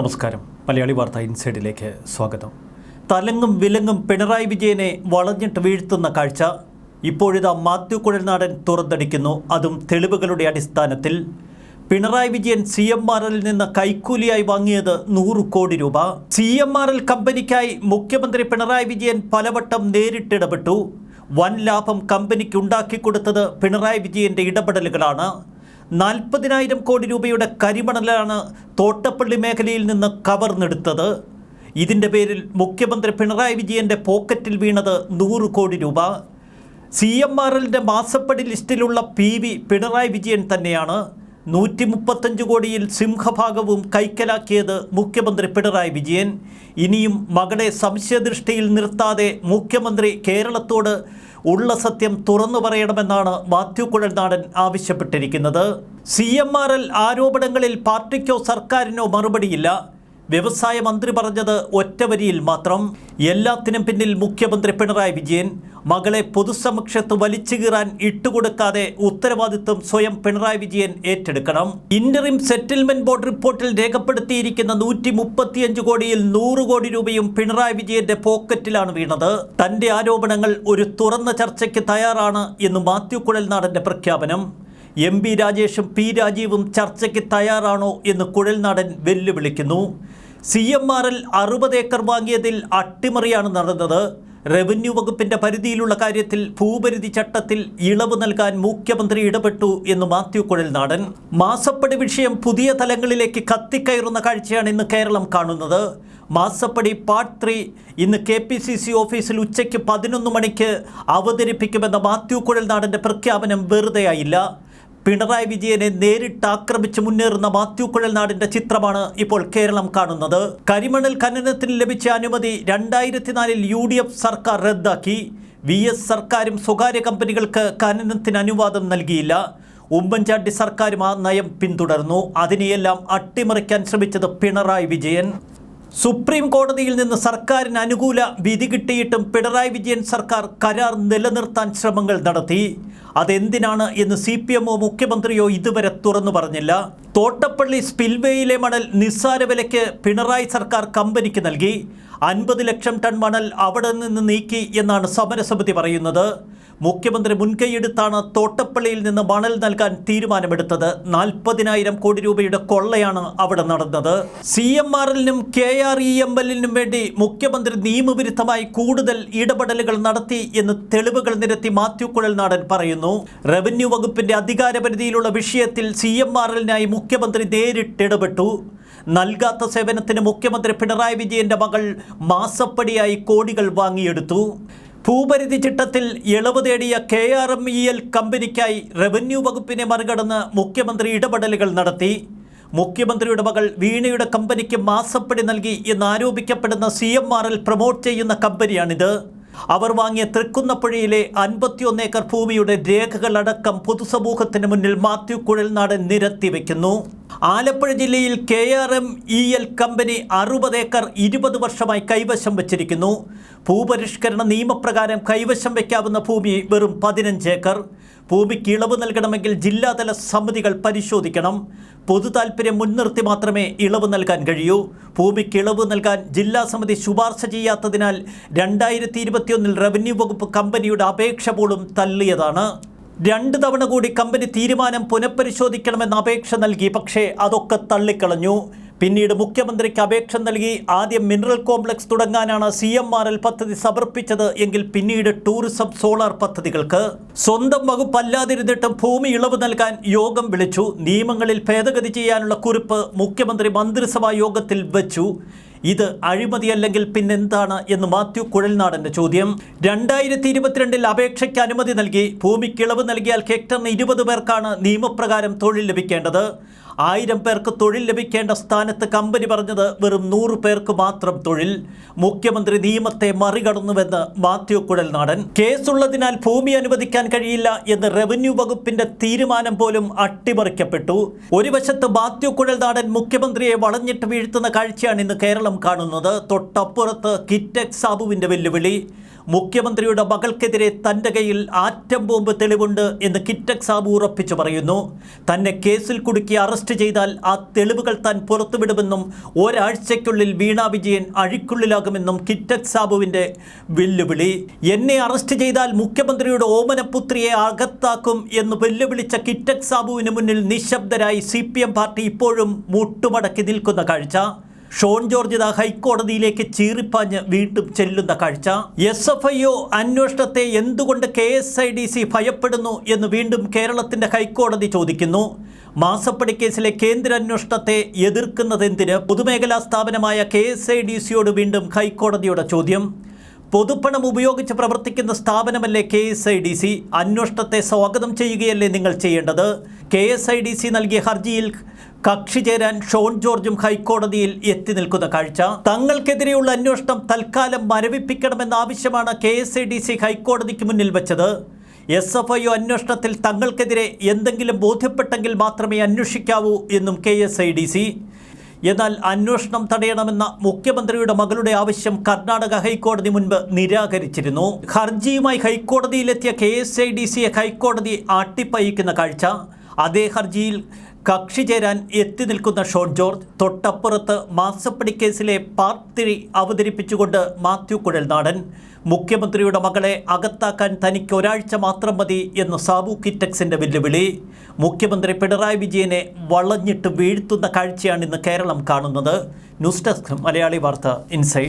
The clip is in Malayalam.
നമസ്കാരം. മലയാളി വാർത്ത ഇൻസൈഡിലേക്ക് സ്വാഗതം. തലങ്ങും വിലങ്ങും പിണറായി വിജയനെ വളഞ്ഞിട്ട് വീഴ്ത്തുന്ന കാഴ്ച ഇപ്പോഴിതാ മാത്യു കുഴൽനാടൻ തുറന്നടിക്കുന്നു. അതും തെളിവുകളുടെ അടിസ്ഥാനത്തിൽ Pinarayi Vijayan C M R എല്ലിൽ നിന്ന് കൈക്കൂലിയായി വാങ്ങിയത് നൂറ് കോടി രൂപ. സി എം ആർ എൽ കമ്പനിക്കായി മുഖ്യമന്ത്രി പിണറായി വിജയൻ പലവട്ടം നേരിട്ടിടപെട്ടു. വൻ ലാഭം കമ്പനിക്ക് ഉണ്ടാക്കിക്കൊടുത്തത് പിണറായി വിജയന്റെ ഇടപെടലുകളാണ്. നാൽപ്പതിനായിരം കോടി രൂപയുടെ കരിമണലാണ് തോട്ടപ്പള്ളി മേഖലയിൽ നിന്ന് കവർന്നെടുത്തത്. ഇതിന്റെ പേരിൽ മുഖ്യമന്ത്രി പിണറായി വിജയന്റെ പോക്കറ്റിൽ വീണത് നൂറ് കോടി രൂപ. സി എം ആർ എല്ലിന്റെ മാസപ്പടി ലിസ്റ്റിലുള്ള പി വി പിണറായി വിജയൻ തന്നെയാണ് നൂറ്റി മുപ്പത്തഞ്ച് കോടിയിൽ സിംഹഭാഗവും കൈക്കലാക്കിയത് മുഖ്യമന്ത്രി പിണറായി വിജയൻ. ഇനിയും മകളെ സംശയദൃഷ്ടിയിൽ നിർത്താതെ മുഖ്യമന്ത്രി കേരളത്തോട് ഉള്ള സത്യം തുറന്നു പറയണമെന്നാണ് മാത്യു കുഴൽനാടൻ ആവശ്യപ്പെട്ടിരിക്കുന്നത്. സി എം ആർ എൽ ആരോപണങ്ങളിൽ പാർട്ടിക്കോ സർക്കാരിനോ മറുപടിയില്ല. വ്യവസായ മന്ത്രി പറഞ്ഞത് ഒറ്റവരിയിൽ മാത്രം. എല്ലാത്തിനും പിന്നിൽ മുഖ്യമന്ത്രി പിണറായി വിജയൻ. മകളെ പൊതുസമക്ഷത്ത് വലിച്ചു കീറാൻ ഇട്ടുകൊടുക്കാതെ ഉത്തരവാദിത്വം സ്വയം പിണറായി വിജയൻ ഏറ്റെടുക്കണം. ഇന്ററിം സെറ്റിൽമെന്റ് ബോർഡ് റിപ്പോർട്ടിൽ രേഖപ്പെടുത്തിയിരിക്കുന്ന നൂറ്റി മുപ്പത്തിയഞ്ച് കോടിയിൽ നൂറ് കോടി രൂപയും പിണറായി വിജയന്റെ പോക്കറ്റിലാണ് വീണത്. തന്റെ ആരോപണങ്ങൾ ഒരു തുറന്ന ചർച്ചയ്ക്ക് തയ്യാറാണ് എന്ന് മാത്യു കുഴൽനാടന്റെ പ്രഖ്യാപനം. എം പി രാജേഷും പി രാജീവും ചർച്ചയ്ക്ക് തയ്യാറാണോ എന്ന് കുഴൽനാടൻ വെല്ലുവിളിക്കുന്നു. സി എം ആർ എൽ അറുപത് ഏക്കർ വാങ്ങിയതിൽ അട്ടിമറിയാണ് നടന്നത്. റവന്യൂ വകുപ്പിന്റെ പരിധിയിലുള്ള കാര്യത്തിൽ ഭൂപരിധി ചട്ടത്തിൽ ഇളവ് നൽകാൻ മുഖ്യമന്ത്രി ഇടപെട്ടു എന്ന് മാത്യു കുഴൽനാടൻ. മാസപ്പടി വിഷയം പുതിയ തലങ്ങളിലേക്ക് കത്തിക്കയറുന്ന കാഴ്ചയാണ് ഇന്ന് കേരളം കാണുന്നത്. മാസപ്പടി പാർട്ട് ത്രീ ഇന്ന് കെ പി സി സി ഓഫീസിൽ ഉച്ചയ്ക്ക് പതിനൊന്ന് മണിക്ക് അവതരിപ്പിക്കുമെന്ന മാത്യു കുഴൽനാടന്റെ പ്രഖ്യാപനം വെറുതെയായില്ല. പിണറായി വിജയനെ നേരിട്ട് ആക്രമിച്ച് മുന്നേറുന്ന മാത്യു കുഴൽനാടിന്റെ ചിത്രമാണ് ഇപ്പോൾ കേരളം കാണുന്നത്. കരിമണൽ ഖനനത്തിന് ലഭിച്ച അനുമതി രണ്ടായിരത്തി നാലിൽ യു ഡി എഫ് സർക്കാർ റദ്ദാക്കി. വി എസ് സർക്കാരും സ്വകാര്യ കമ്പനികൾക്ക് ഖനനത്തിന് അനുവാദം നൽകിയില്ല. ഉമ്മൻചാണ്ടി സർക്കാരും ആ നയം പിന്തുടർന്നു. അതിനെയെല്ലാം അട്ടിമറിക്കാൻ ശ്രമിച്ചത് പിണറായി വിജയൻ. സുപ്രീം കോടതിയിൽ നിന്ന് സർക്കാരിന് അനുകൂല വിധി കിട്ടിയിട്ടും പിണറായി വിജയൻ സർക്കാർ കരാർ നിലനിർത്താൻ ശ്രമങ്ങൾ നടത്തി. അതെന്തിനാണ് എന്ന് സി പി എമ്മോ മുഖ്യമന്ത്രിയോ ഇതുവരെ തുറന്നു പറഞ്ഞില്ല. തോട്ടപ്പള്ളി സ്പിൽവേയിലെ മണൽ നിസ്സാര വിലയ്ക്ക് പിണറായി സർക്കാർ കമ്പനിക്ക് നൽകി. അൻപത് ലക്ഷം ടൺ മണൽ അവിടെ നിന്ന് നീക്കി എന്നാണ് സമരസമിതി പറയുന്നത്. മുഖ്യമന്ത്രി മുൻകൈയെടുത്താണ് തോട്ടപ്പള്ളിയിൽ നിന്ന് മണൽ നൽകാൻ തീരുമാനമെടുത്തത്. നാൽപ്പതിനായിരം കോടി രൂപയുടെ കൊള്ളയാണ് അവിടെ നടന്നത്. സി എം ആർ എല്ലിനും കെ ആർ ഇ എം എല്ലിനും വേണ്ടി മുഖ്യമന്ത്രി നിയമവിരുദ്ധമായി കൂടുതൽ ഇടപെടലുകൾ നടത്തി എന്ന് തെളിവുകൾ നിരത്തി മാത്യു കുഴൽനാടൻ പറയുന്നു. റവന്യൂ വകുപ്പിന്റെ അധികാരപരിധിയിലുള്ള വിഷയത്തിൽ സി എം ആർ എല്ലിനായി മുഖ്യമന്ത്രി നേരിട്ടിടപെട്ടു നൽകാത്ത സേവനത്തിന് മുഖ്യമന്ത്രി പിണറായി വിജയന്റെ മകൾ മാസപ്പടിയായി കോടികൾ വാങ്ങിയെടുത്തു. ഭൂപരിധി ചിട്ടത്തിൽ ഇളവ് തേടിയ K R M E L കമ്പനിക്കായി revenue വകുപ്പിനെ മറികടന്ന് മുഖ്യമന്ത്രി ഇടപെടലുകൾ നടത്തി. മുഖ്യമന്ത്രിയുടെ മകൾ വീണയുടെ കമ്പനിക്ക് മാസപ്പടി നൽകി എന്ന് ആരോപിക്കപ്പെടുന്ന C M R L promote ചെയ്യുന്ന കമ്പനിയാണിത്. അവർ വാങ്ങിയ തൃക്കുന്നപ്പുഴയിലെ അൻപത്തിയൊന്ന് ഏക്കർ ഭൂമിയുടെ രേഖകളടക്കം പൊതുസമൂഹത്തിന് മുന്നിൽ മാത്യു കുഴൽനാടൻ നിരത്തി വയ്ക്കുന്നു ആലപ്പുഴ ജില്ലയിൽ K R M E L company അറുപത് ഏക്കർ ഇരുപത് വർഷമായി കൈവശം വച്ചിരിക്കുന്നു. ഭൂപരിഷ്കരണ നിയമപ്രകാരം കൈവശം വയ്ക്കാവുന്ന ഭൂമി വെറും പതിനഞ്ച് ഏക്കർ. ഭൂമിക്ക് ഇളവ് നൽകണമെങ്കിൽ ജില്ലാതല സമിതികൾ പരിശോധിക്കണം. പൊതു മുൻനിർത്തി മാത്രമേ ഇളവ് നൽകാൻ കഴിയൂ. ഭൂമിക്ക് ഇളവ് നൽകാൻ ജില്ലാ സമിതി ശുപാർശ ചെയ്യാത്തതിനാൽ രണ്ടായിരത്തി ഇരുപത്തിയൊന്നിൽ റവന്യൂ വകുപ്പ് കമ്പനിയുടെ അപേക്ഷ പോലും തള്ളിയതാണ്. രണ്ട് തവണ കൂടി കമ്പനി തീരുമാനം പുനഃപരിശോധിക്കണമെന്ന അപേക്ഷ നൽകി പക്ഷേ അതൊക്കെ തള്ളിക്കളഞ്ഞു. പിന്നീട് മുഖ്യമന്ത്രിക്ക് അപേക്ഷ നൽകി. ആദ്യം മിനറൽ കോംപ്ലക്സ് തുടങ്ങാനാണ് സി എം ആർ എൽ പദ്ധതി സമർപ്പിച്ചത് എങ്കിൽ പിന്നീട് ടൂറിസം സോളാർ പദ്ധതികൾക്ക്. സ്വന്തം വകുപ്പല്ലാതിരുന്നിട്ടും ഭൂമി ഇളവ് നൽകാൻ യോഗം വിളിച്ചു. നിയമങ്ങളിൽ ഭേദഗതി ചെയ്യാനുള്ള കുറിപ്പ് മുഖ്യമന്ത്രി മന്ത്രിസഭാ യോഗത്തിൽ വെച്ചു. ഇത് അഴിമതിയല്ലെങ്കിൽ പിന്നെന്താണ് എന്ന് മാത്യു കുഴൽനാടന്റെ ചോദ്യം. രണ്ടായിരത്തി ഇരുപത്തിരണ്ടിൽ അപേക്ഷയ്ക്ക് അനുമതി നൽകി ഭൂമിക്കിളവ് നൽകിയാൽ ഹെക്ടറിന് ഇരുപത് പേർക്കാണ് നിയമപ്രകാരം തൊഴിൽ ലഭിക്കേണ്ടത്. ആയിരം പേർക്ക് തൊഴിൽ ലഭിക്കേണ്ട സ്ഥാനത്ത് കമ്പനി പറഞ്ഞത് വെറും നൂറ് പേർക്ക് മാത്രം തൊഴിൽ. മുഖ്യമന്ത്രി നിയമത്തെ മറികടന്നുവെന്ന് മാത്യു കുഴൽനാടൻ. കേസുള്ളതിനാൽ ഭൂമി അനുവദിക്കാൻ കഴിയില്ല എന്ന് റവന്യൂ വകുപ്പിന്റെ തീരുമാനം പോലും അട്ടിമറിക്കപ്പെട്ടു. ഒരു വശത്ത് മാത്യു കുഴൽനാടൻ മുഖ്യമന്ത്രിയെ വളഞ്ഞിട്ട് വീഴ്ത്തുന്ന കാഴ്ചയാണ് ഇന്ന് കേരളം കാണുന്നത്. തൊട്ടപ്പുറത്ത് കിറ്റക് സാബുവിന്റെ വെല്ലുവിളി. മുഖ്യമന്ത്രിയുടെ മകൾക്കെതിരെ തന്റെ കയ്യിൽ ആറ്റം ബോംബ് തെളിവുണ്ട് എന്ന് കിറ്റക് സാബു ഉറപ്പിച്ചു പറയുന്നു. തന്നെ കേസിൽ കുടുക്കി അറസ്റ്റ് ചെയ്താൽ ആ തെളിവുകൾ താൻ പുറത്തുവിടുമെന്നും ഒരാഴ്ചയ്ക്കുള്ളിൽ വീണ വിജയൻ അഴിക്കുള്ളിലാകുമെന്നും കിറ്റക് സാബുവിന്റെ വെല്ലുവിളി. എന്നെ അറസ്റ്റ് ചെയ്താൽ മുഖ്യമന്ത്രിയുടെ ഓമനപുത്രിയെ അകത്താക്കും എന്ന് വെല്ലുവിളിച്ച കിറ്റക് സാബുവിന് മുന്നിൽ നിശബ്ദരായി സി പാർട്ടി ഇപ്പോഴും മുട്ടുമടക്കി നിൽക്കുന്ന കാഴ്ച. ഷോൺ ജോർജ് ദ ഹൈക്കോടതിയിലേക്ക് ചീറിപ്പാഞ്ഞ് വീണ്ടും ചെല്ലുന്ന കാഴ്ച. എസ് എഫ് ഐ ഒ അന്വേഷണത്തെ എന്തുകൊണ്ട് K S I D C ഭയപ്പെടുന്നു എന്ന് വീണ്ടും കേരളത്തിന്റെ ഹൈക്കോടതി ചോദിക്കുന്നു. മാസപ്പടി കേസിലെ കേന്ദ്ര അന്വേഷണത്തെ എതിർക്കുന്നതെന്തിന്? പൊതുമേഖലാ സ്ഥാപനമായ കെ എസ് ഐ ഡി സിയോട് വീണ്ടും ഹൈക്കോടതിയുടെ ചോദ്യം. പൊതുപ്പണം ഉപയോഗിച്ച് പ്രവർത്തിക്കുന്ന സ്ഥാപനമല്ലേ K S I D C? അന്വേഷണത്തെ സ്വാഗതം ചെയ്യുകയല്ലേ നിങ്ങൾ ചെയ്യേണ്ടത്? K S I D C നൽകിയ ഹർജിയിൽ കക്ഷി ചേരാൻ ഷോൺ ജോർജും ഹൈക്കോടതിയിൽ എത്തി നിൽക്കുന്ന കാഴ്ച. തങ്ങൾക്കെതിരെയുള്ള അന്വേഷണം തൽക്കാലം മരവിപ്പിക്കണമെന്ന ആവശ്യമാണ് K S I D C ഹൈക്കോടതിക്ക് മുന്നിൽ വെച്ചത്. എസ് എഫ് ഐ ഒ അന്വേഷണത്തിൽ തങ്ങൾക്കെതിരെ എന്തെങ്കിലും ബോധ്യപ്പെട്ടെങ്കിൽ മാത്രമേ അന്വേഷിക്കാവൂ എന്നും K S I D C എന്നാൽ അന്വേഷണം തടയണമെന്ന മുഖ്യമന്ത്രിയുടെ മകളുടെ ആവശ്യം കർണാടക ഹൈക്കോടതി മുൻപ് നിരാകരിച്ചിരുന്നു. ഹർജിയുമായി ഹൈക്കോടതിയിലെത്തിയ കെ എസ് ഐ ഡി സിയെ ഹൈക്കോടതി ആട്ടിപ്പയിക്കുന്ന കാഴ്ച. അതേ ഹർജിയിൽ കക്ഷി ചേരാൻ എത്തി നിൽക്കുന്ന ഷോൺ ജോർജ് തൊട്ടപ്പുറത്ത് മാസപ്പടി കേസിലെ പാർട്ടി അവതരിപ്പിച്ചുകൊണ്ട് മാത്യു കുഴൽനാടൻ. മുഖ്യമന്ത്രിയുടെ മകളെ അകത്താക്കാൻ തനിക്ക് ഒരാഴ്ച മാത്രം മതി എന്ന് സാബു കിറ്റക്സിന്റെ വെല്ലുവിളി. മുഖ്യമന്ത്രി പിണറായി വിജയനെ വളഞ്ഞിട്ട് വീഴ്ത്തുന്ന കാഴ്ചയാണ് ഇന്ന് കേരളം കാണുന്നത്. ന്യൂസ് ഡെസ്ക് മലയാളി വാർത്ത ഇൻസൈഡ്